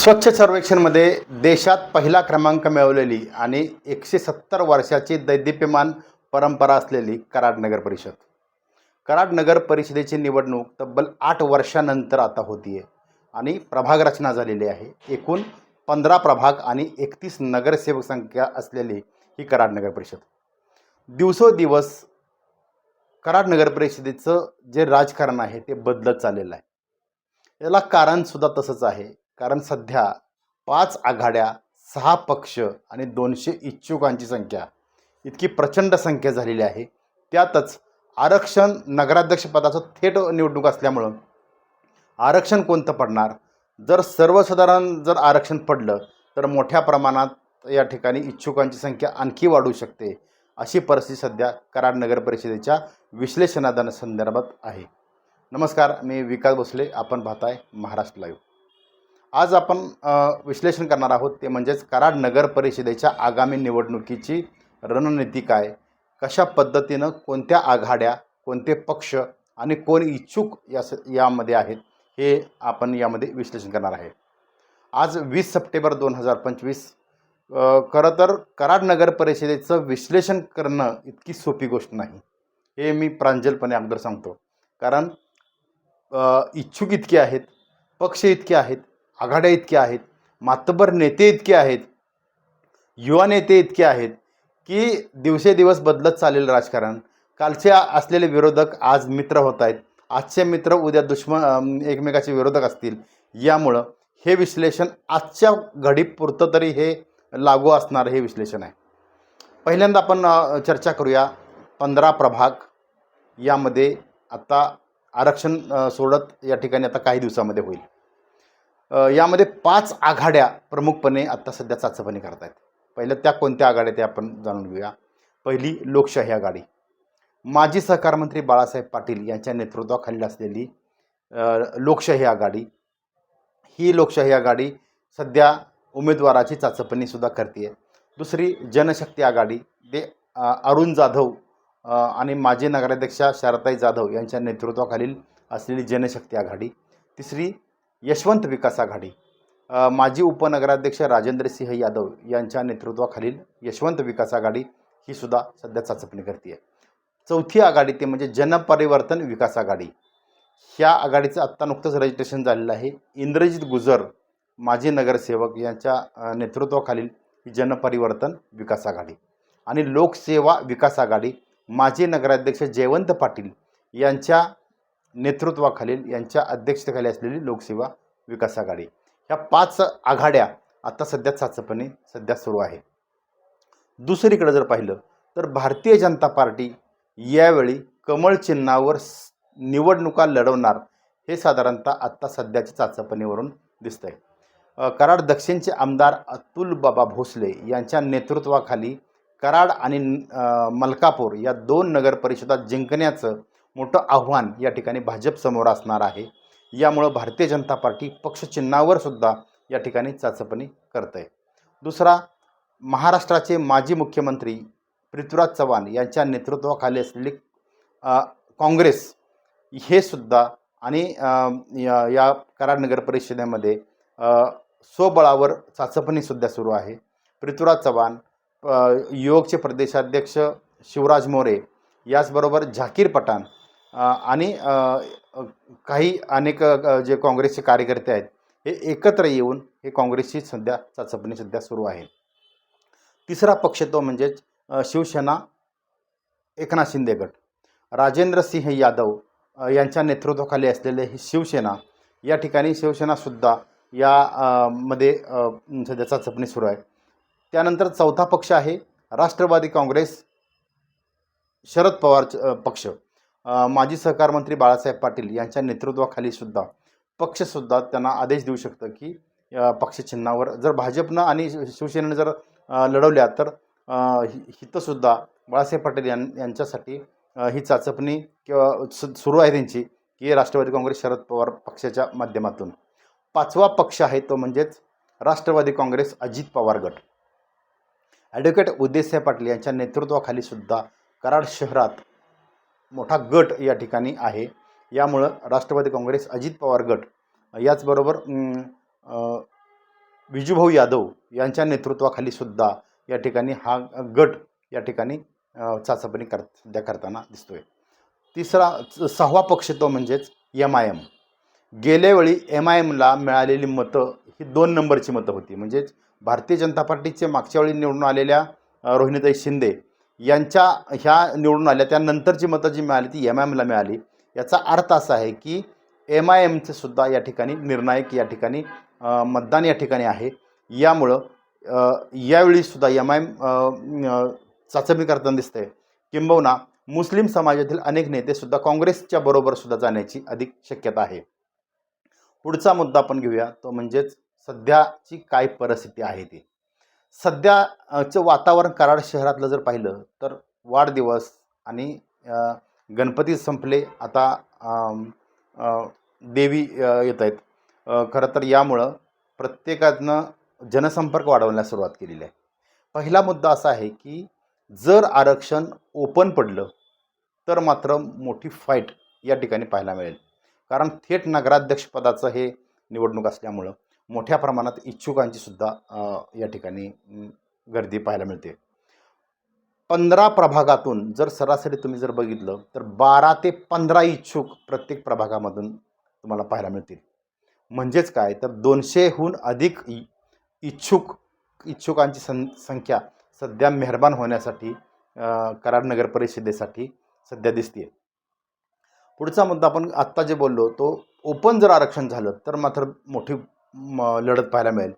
स्वच्छ सर्वेक्षणमध्ये देशात पहिला क्रमांक मिळवलेली आणि एकशे सत्तर वर्षाची दैदिप्यमान परंपरा असलेली कराड नगर परिषद. कराड नगर परिषदेची निवडणूक तब्बल आठ वर्षानंतर आता होती आहे आणि प्रभाग रचना झालेली आहे. एकूण पंधरा प्रभाग आणि एकतीस नगरसेवक संख्या असलेली ही कराड नगर परिषद. दिवसोदिवस कराड नगर परिषदेचं जे राजकारण आहे ते बदलत चाललेलं आहे. याला कारणसुद्धा तसंच आहे. कारण सध्या पाच आघाड्या सहा पक्ष आणि दोनशे इच्छुकांची संख्या इतकी प्रचंड संख्या झालेली आहे. त्यातच आरक्षण नगराध्यक्षपदाचं थेट निवडणूक असल्यामुळं आरक्षण कोणतं पडणार? जर सर्वसाधारण जर आरक्षण पडलं तर मोठ्या प्रमाणात या ठिकाणी इच्छुकांची संख्या आणखी वाढू शकते अशी परिस्थिती सध्या कराड नगर परिषदेच्या विश्लेषणादान संदर्भात आहे. नमस्कार मी विकास भोसले आपण पाहताय महाराष्ट्र लाईव्ह आज आपण विश्लेषण करणार आहोत ते म्हणजेच कराड नगर परिषदेच्या आगामी निवडणुकीची रणनीती काय? कशा पद्धतीनं कोणत्या आघाड्या कोणते पक्ष आणि कोण इच्छुक या स यामध्ये आहेत हे आपण यामध्ये विश्लेषण करणार आहे. आज वीस सप्टेंबर दोन हजार पंचवीस खरं तर कराड नगर परिषदेचं विश्लेषण करणं इतकी सोपी गोष्ट नाही हे मी प्रांजलपणे अगोदर सांगतो. कारण इच्छुक इतके आहेत पक्ष इतके आहेत आघाड्या इतक्या आहेत मातबर नेते इतके आहेत युवा नेते इतके आहेत की दिवसेदिवस बदलत चाललेलं राजकारण. कालचे असलेले विरोधक आज मित्र होत आहेत. आजचे मित्र उद्या दुश्मन एकमेकाचे विरोधक असतील. यामुळं हे विश्लेषण आजच्या घडीपुरतं तरी हे लागू असणारं हे विश्लेषण आहे. पहिल्यांदा आपण चर्चा करूया पंधरा प्रभाग. यामध्ये आता आरक्षण सोडत या ठिकाणी आता काही दिवसामध्ये होईल. यामध्ये पाच आघाड्या प्रमुखपणे आत्ता सध्या चाचपणी करत आहेत पहिलं त्या कोणत्या आघाड्या ते आपण जाणून घेऊया. पहिली लोकशाही आघाडी. माजी सहकार मंत्री बाळासाहेब पाटील यांच्या नेतृत्वाखाली असलेली लोकशाही आघाडी. ही लोकशाही आघाडी सध्या उमेदवाराची चाचपणीसुद्धा करते दुसरी जनशक्ती आघाडी ते अरुण जाधव आणि माजी नगराध्यक्षा शारदाई जाधव यांच्या नेतृत्वाखालील असलेली जनशक्ती आघाडी. तिसरी यशवंत विकास आघाडी. माजी उपनगराध्यक्ष राजेंद्र सिंह यादव यांच्या नेतृत्वाखालील यशवंत विकास आघाडी ही सुद्धा सध्या चाचपणी करते चौथी आघाडी ते म्हणजे जनपरिवर्तन विकास आघाडी. ह्या आघाडीचं आत्ता नुकतंच रजिस्ट्रेशन झालेलं आहे. इंद्रजित गुजर माजी नगरसेवक यांच्या नेतृत्वाखालील ही जनपरिवर्तन विकास आघाडी. आणि लोकसेवा विकास आघाडी माजी नगराध्यक्ष जयवंत पाटील यांच्या नेतृत्वाखालील यांच्या अध्यक्षतेखाली असलेली लोकसेवा विकास आघाडी. ह्या पाच आघाड्या आता सध्या चाचपणे सध्या सुरू आहे. दुसरीकडे जर पाहिलं तर भारतीय जनता पार्टी यावेळी कमळ चिन्हावर निवडणुका लढवणार हे साधारणतः आत्ता सध्याच्या चाचपणीवरून दिसतं आहे कराड दक्षिणचे आमदार अतुल बाबा भोसले यांच्या नेतृत्वाखाली कराड आणि मलकापूर या दोन नगर परिषदा जिंकण्याचं मोठं आव्हान या ठिकाणी भाजपसमोर असणार आहे. यामुळं भारतीय जनता पार्टी पक्षचिन्हावर सुद्धा या ठिकाणी चाचपणी करत आहे दुसरा महाराष्ट्राचे माजी मुख्यमंत्री पृथ्वीराज चव्हाण यांच्या नेतृत्वाखाली असलेली काँग्रेस हे सुद्धा आणि या कराड नगर परिषदेमध्ये स्वबळावर चाचपणीसुद्धा सुरू आहे. पृथ्वीराज चव्हाण युवकचे प्रदेशाध्यक्ष शिवराज मोरे याचबरोबर झाकीर पठाण आणि काही अनेक जे काँग्रेसचे कार्यकर्ते आहेत हे एकत्र येऊन हे काँग्रेसची सध्या चाचपणी सध्या सुरू आहे. तिसरा पक्ष तो म्हणजेच शिवसेना एकनाथ शिंदे गट. राजेंद्र सिंह यादव यांच्या नेतृत्वाखाली असलेले ही शिवसेना या ठिकाणी शिवसेनासुद्धा या मध्ये सध्या चाचपणी सुरू आहे. त्यानंतर चौथा पक्ष आहे राष्ट्रवादी काँग्रेस शरद पवार पक्ष. माजी सहकार मंत्री बाळासाहेब पाटील यांच्या नेतृत्वाखाली सुद्धा पक्षसुद्धा त्यांना आदेश देऊ शकतं की पक्षचिन्हावर जर भाजपनं आणि शिवसेनेनं जर लढवल्या तर हि- हितंसुद्धा बाळासाहेब पाटील यां यांच्यासाठी ही चाचपणी किंवा सु- सुरू आहे त्यांची की राष्ट्रवादी काँग्रेस शरद पवार पक्षाच्या माध्यमातून. पाचवा पक्ष आहे तो म्हणजेच राष्ट्रवादी काँग्रेस अजित पवार गट. ॲडव्होकेट उदयसाहेब पाटील यांच्या नेतृत्वाखाली सुद्धा कराड शहरात मोठा गट या ठिकाणी आहे. यामुळं राष्ट्रवादी काँग्रेस अजित पवार गट याचबरोबर विजूभाऊ यादव यांच्या नेतृत्वाखाली सुद्धा या ठिकाणी हा गट या ठिकाणी चाचपणी कर सध्या करताना दिसतो आहे तिसरा सहावा पक्ष तो म्हणजेच एम आय एम गेल्यावेळी एम आय एमला मिळालेली मतं ही दोन नंबरची मतं होती. म्हणजेच भारतीय जनता पार्टीचे मागच्या वेळी निवडून आलेल्या रोहिणीताई शिंदे यांच्या ह्या निवडून आल्या त्यानंतरची मतं जी मिळाली ती एम आय एमला मिळाली. याचा अर्थ असा आहे की एम आय एमचे सुद्धा या ठिकाणी निर्णायक या ठिकाणी मतदान या ठिकाणी आहे. यामुळं यावेळीसुद्धा यावेळी सुद्धा एम आय एम चाचपणी करताना दिसतंय. किंबहुना मुस्लिम समाजातील अनेक नेतेसुद्धा काँग्रेसच्या बरोबर सुद्धा जाण्याची अधिक शक्यता आहे. पुढचा मुद्दा आपण घेऊया तो म्हणजेच सध्याची काय परिस्थिती आहे ती. सध्याचं वातावरण कराड शहरातलं जर पाहिलं तर वाढदिवस आणि गणपती संपले आता देवी येत आहेत खरं तर यामुळं प्रत्येकानं जनसंपर्क वाढवण्यास सुरुवात केलेली आहे. पहिला मुद्दा असा आहे की जर आरक्षण ओपन पडलं तर मात्र मोठी फाईट या ठिकाणी पाहायला मिळेल. कारण थेट नगराध्यक्षपदाचं हे निवडणूक असल्यामुळं मोठ्या प्रमाणात इच्छुकांची सुद्धा या ठिकाणी गर्दी पाहायला मिळते. पंधरा प्रभागातून जर सरासरी तुम्ही जर बघितलं तर बारा ते पंधरा इच्छुक प्रत्येक प्रभागामधून तुम्हाला पाहायला मिळतील. म्हणजेच काय? तर दोनशेहून अधिक इ- इच्छुक इच्छुकांची सं संख्या सध्या मेहरबान होण्यासाठी कराड नगर परिषदेसाठी सध्या दिसते पुढचा मुद्दा आपण आत्ता जे बोललो तो ओपन जर आरक्षण झालं तर मात्र मोठी म, लढत पाहायला मिळेल.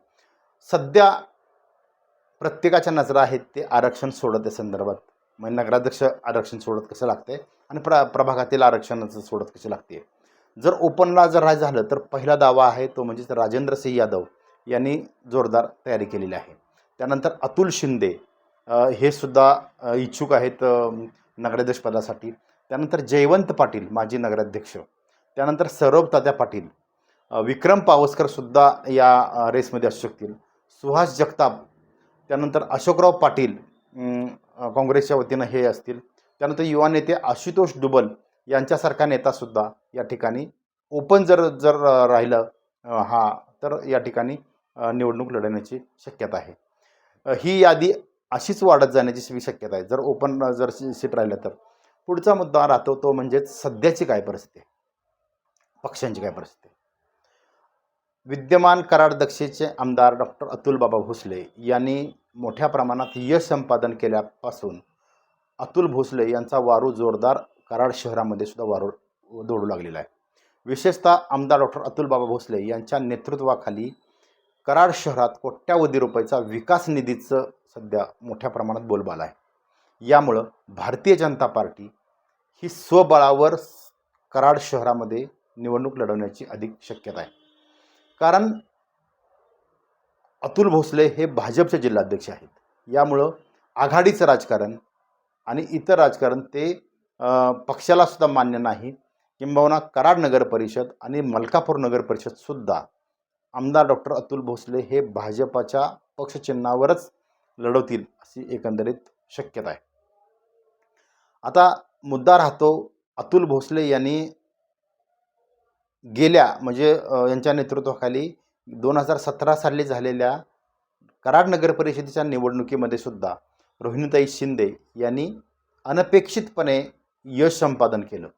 सध्या प्रत्येकाच्या नजरा आहेत ते आरक्षण सोडत या संदर्भात. म्हणजे नगराध्यक्ष आरक्षण सोडत कसं लागते आणि प्र प्रभागातील आरक्षणाचं सोडत कसे लागते जर ओपनला जर राज झालं तर पहिला दावा आहे तो म्हणजेच राजेंद्र सिंह यादव यांनी जोरदार तयारी केलेली आहे. त्यानंतर अतुल शिंदे हे सुद्धा इच्छुक आहेत नगराध्यक्षपदासाठी त्यानंतर जयवंत पाटील माजी नगराध्यक्ष. त्यानंतर सौरभ तात्या पाटील विक्रम पावसकरसुद्धा या रेसमध्ये असू शकतील. सुहास जगताप त्यानंतर अशोकराव पाटील काँग्रेसच्या वतीनं हे असतील. त्यानंतर युवा नेते आशुतोष डुबल यांच्यासारखा नेतासुद्धा या ठिकाणी ओपन जर जर राहिलं हा तर या ठिकाणी निवडणूक लढवण्याची शक्यता आहे. ही यादी अशीच वाढत जाण्याची शक्यता आहे. जर ओपन जर सी- सीट राहिलं तर. पुढचा मुद्दा राहतो तो म्हणजेच सध्याची काय परिस्थिती पक्षांची काय परिस्थिती विद्यमान कराड आमदार डॉक्टर अतुलबाबा भोसले यांनी मोठ्या प्रमाणात यश संपादन केल्यापासून अतुल भोसले यांचा वारू जोरदार कराड शहरामध्ये सुद्धा वारू दौडू लागलेला आहे. विशेषतः आमदार डॉक्टर अतुलबाबा भोसले यांच्या नेतृत्वाखाली कराड शहरात कोट्यावधी रुपयाचा विकास निधीचं सध्या मोठ्या प्रमाणात बोलबाला आहे. यामुळं भारतीय जनता पार्टी ही स्वबळावर कराड शहरामध्ये निवडणूक लढवण्याची अधिक शक्यता आहे. कारण अतुल भोसले हे भाजपचे जिल्हाध्यक्ष आहेत. यामुळं आघाडीचं राजकारण आणि इतर राजकारण ते पक्षालासुद्धा पक्षाला सुद्धा मान्य नाही. किंबहुना कराड नगर परिषद आणि मलकापूर नगर परिषदसुद्धा आमदार डॉक्टर अतुल भोसले हे भाजपाच्या पक्षचिन्हावरच लढवतील अशी एकंदरीत शक्यता आहे. आता मुद्दा राहतो अतुल भोसले यांनी गेल्या म्हणजे यांच्या नेतृत्वाखाली दोन हजार सतरा साली झालेल्या कराड नगर परिषदेच्या निवडणुकीमध्ये सुद्धा रोहिणीताई शिंदे यांनी अनपेक्षितपणे यश संपादन केलं.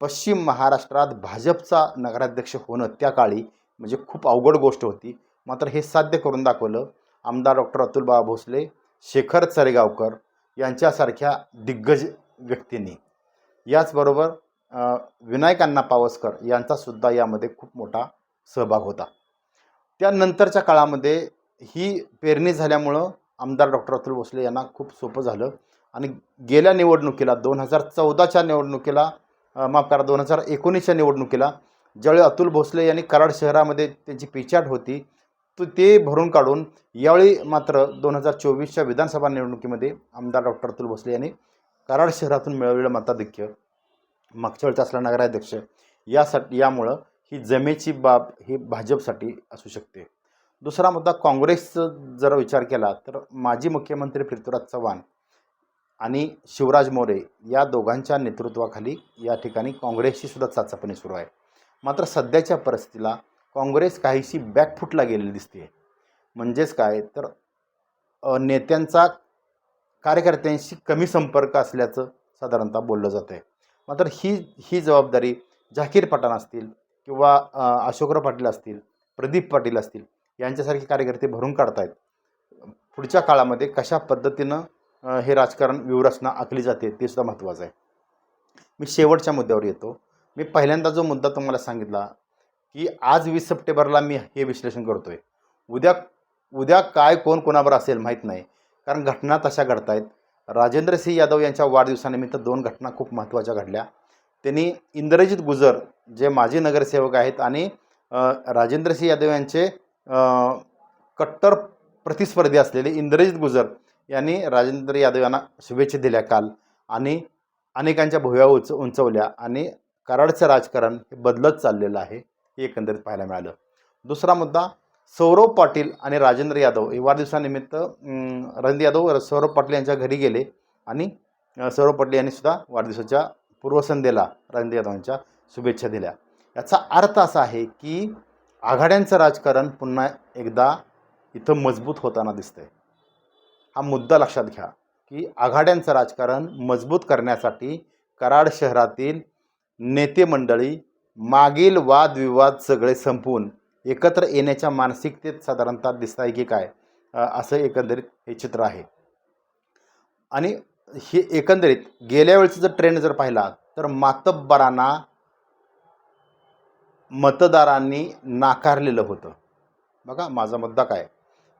पश्चिम महाराष्ट्रात भाजपचा नगराध्यक्ष होणं त्या काळी म्हणजे खूप अवघड गोष्ट होती. मात्र हे साध्य करून दाखवलं आमदार डॉक्टर अतुलबाबा भोसले शेखर चरेगावकर यांच्यासारख्या दिग्गज व्यक्तींनी. याचबरोबर विनायकांना विनायक अण्णा पावसकर यांचासुद्धा यामध्ये खूप मोठा सहभाग होता. त्यानंतरच्या काळामध्ये ही पेरणी झाल्यामुळं आमदार डॉक्टर अतुल भोसले यांना खूप सोपं झालं आणि गेल्या निवडणुकीला दोन हजार चौदाच्या निवडणुकीला माफ करा दोन हजार एकोणीसच्या निवडणुकीला ज्यावेळी अतुल भोसले यांनी कराड शहरामध्ये त्यांची पिचाट होती तो ते भरून काढून यावेळी मात्र दोन हजार चोवीसच्या विधानसभा निवडणुकीमध्ये आमदार डॉक्टर अतुल भोसले यांनी कराड शहरातून मिळवलेलं मताधिक्य मागच्या वेळचा असला नगराध्यक्ष यासाठी यामुळं ही जमेची बाब ही भाजपसाठी असू शकते. दुसरा मुद्दा काँग्रेसचं जर विचार केला तर माजी मुख्यमंत्री पृथ्वीराज चव्हाण आणि शिवराज मोरे या दोघांच्या नेतृत्वाखाली या ठिकाणी काँग्रेसची सुद्धा चाचपणी सुरू आहे. मात्र सध्याच्या परिस्थितीला काँग्रेस काहीशी बॅकफुटला गेलेली दिसते म्हणजेच काय? तर नेत्यांचा कार्यकर्त्यांशी कमी संपर्क असल्याचं साधारणतः बोललं जातं आहे मात्र ही ही जबाबदारी झाकीर पठाण असतील किंवा अशोकराव पाटील असतील प्रदीप पाटील असतील यांच्यासारखे कार्यकर्ते भरून काढतायत. पुढच्या काळामध्ये कशा पद्धतीनं हे राजकारण व्यूहरचना आखली जाते ते सुद्धा महत्त्वाचं आहे. मी शेवटच्या मुद्द्यावर येतो. मी पहिल्यांदा जो मुद्दा तुम्हाला सांगितला की आज वीस सप्टेंबरला मी हे विश्लेषण करतो आहे उद्या उद्या काय कोण कोणावर असेल माहीत नाही. कारण घटना तशा घडत राजेंद्र सिंह यादव यांच्या वाढदिवसानिमित्त दोन घटना खूप महत्त्वाच्या घडल्या. त्यांनी इंद्रजित गुजर जे माजी नगरसेवक आहेत आणि राजेंद्र सिंह यादव यांचे कट्टर प्रतिस्पर्धी असलेले इंद्रजित गुजर यांनी राजेंद्र यादव यांना शुभेच्छा दिल्या काल आणि अनेकांच्या भुव्या उंच उंचवल्या आणि कराडचं राजकारण हे बदलत चाललेलं आहे हे एकंदरीत पाहायला मिळालं. दुसरा मुद्दा सौरभ पाटील आणि राजेंद्र यादव हे वाढदिवसानिमित्त राजेंद्र यादव सौरभ पाटील यांच्या घरी गेले आणि सौरव सौरभ पाटील यांनी सुद्धा वाढदिवसाच्या पूर्वसंध्येला राजेंद्र यादव यांच्या शुभेच्छा दिल्या. याचा अर्थ असा आहे की आघाड्यांचं राजकारण पुन्हा एकदा इथं मजबूत होताना दिसतंय. हा मुद्दा लक्षात घ्या की आघाड्यांचं राजकारण मजबूत करण्यासाठी कराड शहरातील नेते मंडळी मागील वादविवाद सगळे संपवून एकत्र येण्याच्या मानसिकतेत साधारणतः दिसत आहे की काय? असं एकंदरीत हे चित्र आहे. आणि हे एकंदरीत गेल्या वेळचं जर ट्रेंड जर पाहिला तर मातब्बरांना मतदारांनी नाकारलेलं होतं. बघा माझा मुद्दा काय?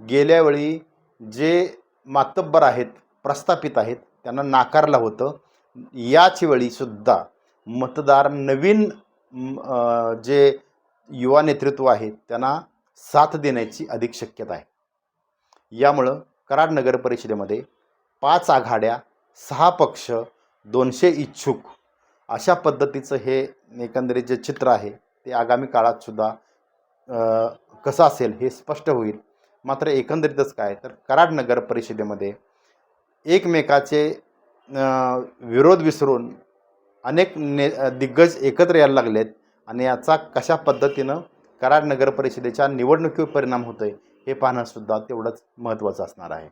गेल्या वेळी जे मातब्बर आहेत प्रस्थापित आहेत त्यांना नाकारलं होतं. याच वेळीसुद्धा मतदार नवीन जे युवा नेतृत्व आहे त्यांना साथ देण्याची अधिक शक्यता आहे. यामुळं कराड नगर परिषदेमध्ये पाच आघाड्या सहा पक्ष दोनशे इच्छुक अशा पद्धतीचं हे एकंदरीत जे चित्र आहे ते आगामी काळातसुद्धा कसं असेल हे स्पष्ट होईल. मात्र एकंदरीतच काय तर कराड नगर परिषदेमध्ये एकमेकाचे विरोध विसरून अनेक ने दिग्गज एकत्र यायला लागलेत. आणि याचा कशा पद्धतीनं कराड नगर परिषदेच्या निवडणुकीवर परिणाम होतो आहे हे पाहणंसुद्धा तेवढंच महत्त्वाचं असणार आहे.